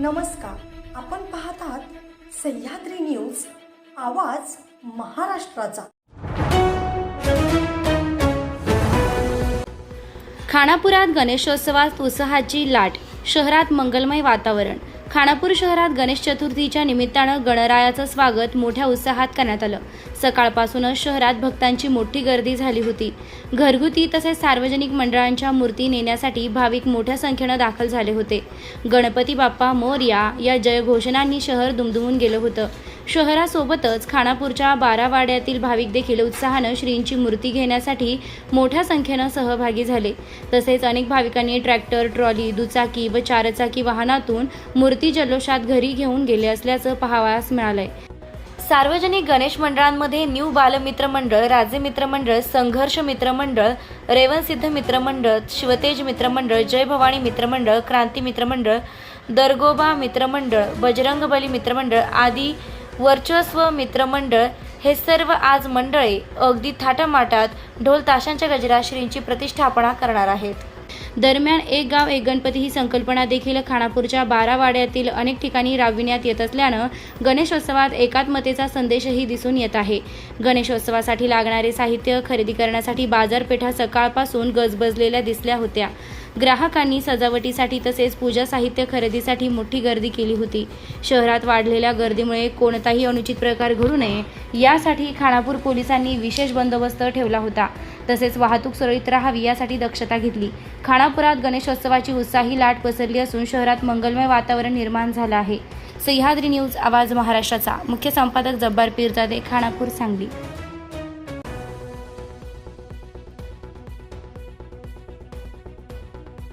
नमस्कार. आपण पाहत आहात सह्याद्री न्यूज आवाज महाराष्ट्राचा. खानापुरात गणेशोत्सवात उत्साहाची लाट शहरात मंगलमय वातावरण. खानापूर शहरात गणेश चतुर्थीच्या निमित्तानं गणरायाचं स्वागत मोठ्या उत्साहात करण्यात आलं. सकाळपासूनच शहरात भक्तांची मोठी गर्दी झाली होती. घरगुती तसेच सार्वजनिक मंडळांच्या मूर्ती नेण्यासाठी भाविक मोठ्या संख्येनं दाखल झाले होते. गणपती बाप्पा मोर्या या जयघोषणांनी शहर दुमदुमून गेलं होतं. शहरासोबतच खानापूरच्या बारावाड्यातील भाविक देखील उत्साहानं श्रींची मूर्ती घेण्यासाठी मोठ्या संख्येनं सहभागी झाले. तसेच अनेक भाविकांनी ट्रॅक्टर ट्रॉली दुचाकी व चारचाकी वाहनातून मूर्ती जल्लोषात घरी घेऊन गेले असल्याचं पाहावयास मिळालंय. सार्वजनिक गणेश मंडळांमध्ये न्यू बालमित्र मंडळ राजे मित्र मंडळ संघर्ष मित्र मंडळ रेवनसिद्ध मित्र मंडळ शिवतेज मित्र मंडळ जय भवानी मित्र मंडळ क्रांती मित्र मंडळ दरगोबा मित्र मंडळ बजरंगबली मित्र मंडळ आदी वर्चस्व मित्रमंडळ हे सर्व आज मंडळे अगदी थाटामाटात ढोल ताशांच्या गजरात श्रींची प्रतिष्ठापना करणार आहेत. दरम्यान एक गाव एक गणपती ही संकल्पना देखील खानापूरच्या बारावाड्यातील अनेक ठिकाणी राबविण्यात येत असल्यानं गणेशोत्सवात एकात्मतेचा संदेशही दिसून येत आहे. गणेशोत्सवासाठी लागणारे साहित्य खरेदी करण्यासाठी बाजारपेठा सकाळपासून गजबजलेल्या दिसल्या होत्या. ग्राहकांनी सजावटीसाठी तसेच पूजा साहित्य खरेदीसाठी मोठी गर्दी केली होती. शहरात वाढलेल्या गर्दीमुळे कोणताही अनुचित प्रकार घडू नये यासाठी खानापूर पोलिसांनी विशेष बंदोबस्त ठेवला होता. तसेच वाहतूक सुरळीत राहावी यासाठी दक्षता घेतली. खानापुरात गणेशोत्सवाची उत्साही लाट पसरली असून शहरात मंगलमय वातावरण निर्माण झालं आहे. सह्याद्री न्यूज आवाज महाराष्ट्राचा. मुख्य संपादक जब्बार पीरजादे खानापूर सांगली.